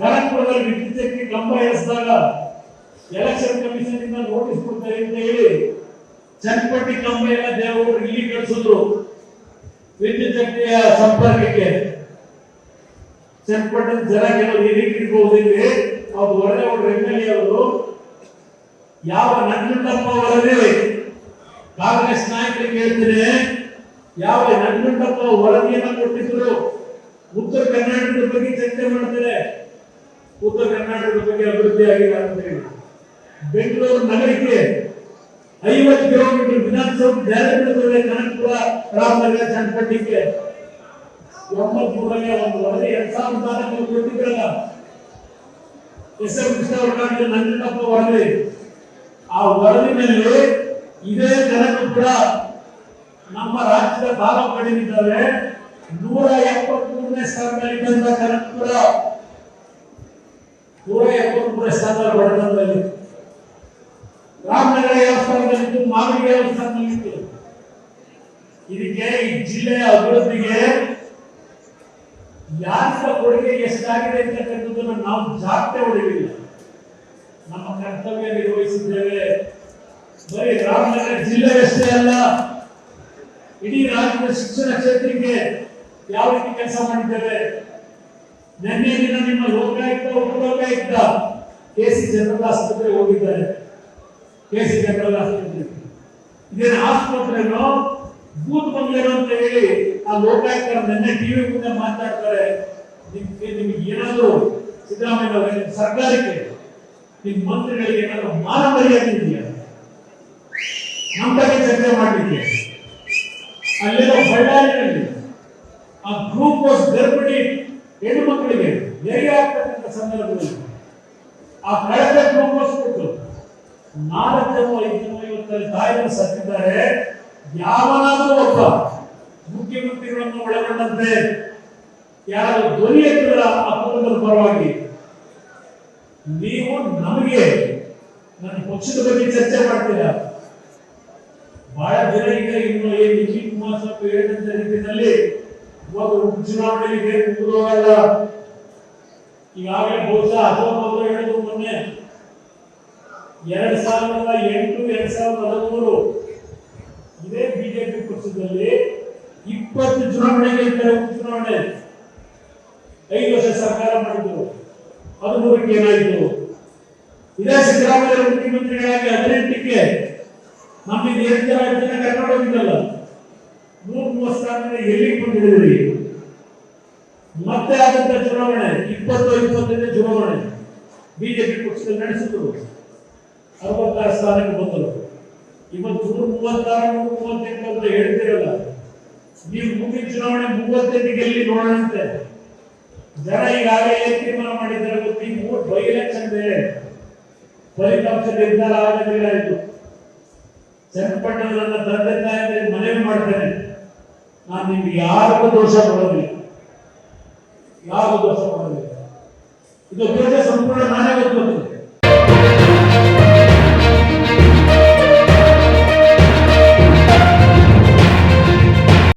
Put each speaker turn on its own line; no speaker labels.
ಖರಗ್ಪುರದಲ್ಲಿ ವಿದ್ಯುತ್ಕ್ಕೆ ಕಂಬ ಏರಿಸಿದಾಗ ಎಲೆಕ್ಷನ್ ಕಮಿಷನ್ ಇಂದ ನೋಟಿಸ್ ಕೊಡ್ತಾರೆ ಅಂತ ಹೇಳಿ ಚಟ್ಪಟ್ಟಿ ಕಂಬ ಎಲ್ಲ ದೇವರು ಇಲ್ಲಿ ಕಳಿಸಿದ್ರು ವಿದ್ಯುತ್ ಶಕ್ತಿಯ ಸಂಪರ್ಕಕ್ಕೆ. ಚಟ್ಪಟ್ಟಿ ಜನ ಕೆಲವರು ಇಲ್ಲಿ ಇಲ್ಲಿ. ಅವ್ರು ಒಳ್ಳೆ ಒಳ್ಳೆ ಎಂ ಎಲ್ ಎ ಅವರು. ಯಾವ ನಂಜುಂಡಪ್ಪ ಅವರಲ್ಲಿ ಕಾಂಗ್ರೆಸ್ ನಾಯಕರಿಗೆ ಹೇಳ್ತೀನಿ ಯಾವ ನಂಜುಂಡಪ್ಪ ವರದಿಯನ್ನ ಕೊಟ್ಟಿದ್ರು? ಉತ್ತರ ಕರ್ನಾಟಕದ ಬಗ್ಗೆ ಚರ್ಚೆ ಮಾಡ್ತಾರೆ. ಉತ್ತರ ಕರ್ನಾಟಕದ ಬಗ್ಗೆ ಅಭಿವೃದ್ಧಿ ಆಗಿಲ್ಲ ಅಂತ ಹೇಳಿ ಬೆಂಗಳೂರು ನಗರಕ್ಕೆ ಐವತ್ತು ಕಿಲೋಮೀಟರ್ ವಿಧಾನಸೌಧ ಡೈರೆಕ್ಟ್ ಕನಕಪುರ, ರಾಮನಗರ ಚನ್ನಪಟ್ಟಿಗೆ ಒಂಬತ್ಮೂರನೇ ಒಂದು ವರದಿ. ಎರಡ್ ಸಾವಿರದ ನಾಲ್ಕು ಕೊಟ್ಟಿದ್ರಲ್ಲ. ಎಸ್ ಎಂ ನಂಜನಪ್ಪ ವರದಿ. ಆ ವರದಿನಲ್ಲಿ ಇದೇ ಕನಕಪುರ ನಮ್ಮ ರಾಜ್ಯದ ತಾಲೂಕುಗಳಿದ್ದಾವೆ ನೂರ ಎಪ್ಪತ್ಮೂರನೇ ಬಂದ ಕನಕಪುರ. ನೂರ ಎಪ್ಪತ್ಮೂರನೇ ಸ್ಥಾನಗಳು ಬಡತನದಲ್ಲಿ ರಾಮನಗರ ದೇವಸ್ಥಾನದಲ್ಲಿತ್ತು ಮಾಗಡಿ ಯಾವ ಸ್ಥಾನದಲ್ಲಿತ್ತು ಇದಕ್ಕೆ ಈ ಜಿಲ್ಲೆಯ ಅಭಿವೃದ್ಧಿಗೆ ಯಾರ ಕೊಡುಗೆ ಎಷ್ಟಾಗಿದೆ ಅಂತಕ್ಕಂಥದ್ದನ್ನು ನಾವು ಜಾಗ್ರತೆ ಹೊಡೆಯಲಿಲ್ಲ ನಮ್ಮ ಕರ್ತವ್ಯ ನಿರ್ವಹಿಸಿದ್ದೇವೆ. ಬರೀ ರಾಮನಗರ ಜಿಲ್ಲೆಯಷ್ಟೇ ಅಲ್ಲ, ಇಡೀ ರಾಜ್ಯದ ಶಿಕ್ಷಣ ಕ್ಷೇತ್ರಕ್ಕೆ ಯಾವ ರೀತಿ ಕೆಲಸ ಮಾಡಿದ್ದೇವೆ? ನಿನ್ನೆ ದಿನ ನಿಮ್ಮ Lokayukta Upalokayukta K C general ಆಸ್ಪತ್ರೆ ಹೋಗಿದ್ದಾರೆ. ಕೆ ಸಿ ಜನರಲ್ ಆಸ್ಪತ್ರೆ ಇದೇನು ಆಸ್ಪತ್ರೆನೋ? ಬೂತ್ ಅಂತ ಹೇಳಿ ಆ ಲೋಕಾಯುಕ್ತರು ನಿನ್ನೆ ಟಿವಿ ಮುಂದೆ ಮಾತಾಡ್ತಾರೆ. ನಿಮ್ಗೆ ನಿಮ್ಗೆ ಏನಾದರೂ ಸಿದ್ದರಾಮಯ್ಯ ಸರ್ಕಾರಕ್ಕೆ ನಿಮ್ಮ ಮಂತ್ರಿಗಳಿಗೆ ಏನಾದ್ರೂ ಮಾನ ಮರ್ಯಾದೆ ಇದೆಯಾ? ನಮ್ಮ ಬಗ್ಗೆ ಚರ್ಚೆ ಮಾಡಲಿಕ್ಕೆ. ಅಲ್ಲಿರೋ ಬಳ್ಳಾರಿನಲ್ಲಿ ಆ ಗ್ಲೂಕೋಸ್ ಗರ್ಭಿಣಿ ಹೆಣ್ಣು ಮಕ್ಕಳಿಗೆ ನೆರೆ ಆಗ್ತಕ್ಕಂಥ ಸಂದರ್ಭದಲ್ಲಿ ಆ ಪ್ರಯತ್ನ ಗ್ಲೂಕೋಸ್ ಕೊಟ್ಟು ನಾಲ್ಕು ಜನ ಐದು ಜನ ಇವತ್ತಲ್ಲಿ ತಾಯಿಗಳು ಸತ್ತಿದ್ದಾರೆ. ಯಾವನಾದರೂ ಒಬ್ಬ ಮುಖ್ಯಮಂತ್ರಿಗಳನ್ನು ಒಳಗೊಂಡಂತೆ ಯಾರು ಧ್ವನಿ ಎತ್ತಿದ್ರ ಆ ಕುಟುಂಬದ ಪರವಾಗಿ ನೀವು ನಮಗೆ ನನ್ನ ಪಕ್ಷದ ಬಗ್ಗೆ ಚರ್ಚೆ ಮಾಡ್ತೀರಾ? ಬಹಳ ದಿನ ಈಗ ಇನ್ನು ಏನು ನಿಖಿಲ್ ಕುಮಾರಸ್ವಾಮಿ ಹೇಳಿದಂತ ರೀತಿಯಲ್ಲಿ ಒಂದು ಚುನಾವಣೆಗೆ ಮುಗಿದೋಗಲ್ಲ ಈಗಾಗಲೇ ಬಹುಶಃ ಹತ್ತೊಂಬತ್ತು ಹೇಳಿದ್ರು ಮೊನ್ನೆ. ಎರಡ್ ಸಾವಿರದ ಎಂಟು, ಎರಡ್ ಸಾವಿರದ ಹದಿಮೂರು. ಇದೇ ಬಿಜೆಪಿ ಪಕ್ಷದಲ್ಲಿ ಇಪ್ಪತ್ತು ಚುನಾವಣೆ ಗೆಲ್ತಾರೆ ಉಪಚುನಾವಣೆ ಐದು ವರ್ಷ ಸರ್ಕಾರ ಮಾಡಿದ್ರು. ಹದಿಮೂರಕ್ಕೆ ಏನಾಯಿತು? ಇದೇ ಸಿದ್ದರಾಮಯ್ಯ ಮುಖ್ಯಮಂತ್ರಿಗಳಾಗಿ ಹದಿನೆಂಟಕ್ಕೆ. ನಮ್ಮಿಂದ ಎಷ್ಟು ಜನ ಹೋಗಿದ್ದಲ್ಲ ನೂರ ಮೂವತ್ತು ಸ್ಥಾನದಿಂದ ಎಲ್ಲಿಗೆ ಬಂದಿದ್ದೀರಿ? ಮತ್ತೆ ಆದಂತ ಚುನಾವಣೆ, ಇಪ್ಪತ್ತು ಇಪ್ಪತ್ತೈದನೇ ಚುನಾವಣೆ ಬಿಜೆಪಿ ಪಕ್ಷದಲ್ಲಿ ನಡೆಸಿದ್ರು. ಅರವತ್ತಾರು ಸ್ಥಾನಕ್ಕೆ ಬಂದರು. ಇವತ್ತು ನೂರ ಮೂವತ್ತಾರು ನೂರ ಮೂವತ್ತೆಂಟು ಅಂತ ಹೇಳ್ತಿರಲ್ಲ, ನೀವು ಮುಂದಿನ ಚುನಾವಣೆ ಮೂವತ್ತೆಂಟಿಗೆ ಎಲ್ಲಿ ನೋಡೋಣಂತೆ ಜನ ಈಗಾಗಲೇ ತೀರ್ಮಾನ ಮಾಡಿದ್ದಾರೆ ಗೊತ್ತಿ? ಮೂರು ಬೈ ಎಲೆಕ್ಷನ್ ಬೇರೆ. ಫಲಿತಾಂಶ ನಿರ್ಧಾರ ಆಗಲಿಲ್ಲ ಆಯ್ತು. ಚನ್ನಪಟ್ಟಣ ನನ್ನ ತಂದೆ ತಾಯಿ ಮನವಿ ಮಾಡ್ತೇನೆ. ನಾನು ನಿಮ್ಗೆ ಯಾರಿಗೂ ದೋಷ ಕೊಡೋದಿಲ್ಲ. ಯಾರಿಗೂ ದೋಷ ಕೊಡೋದಿಲ್ಲ. ಇದು ಬೇರೆ ಸಂಪೂರ್ಣ ನಾನೇ ಗೊತ್ತು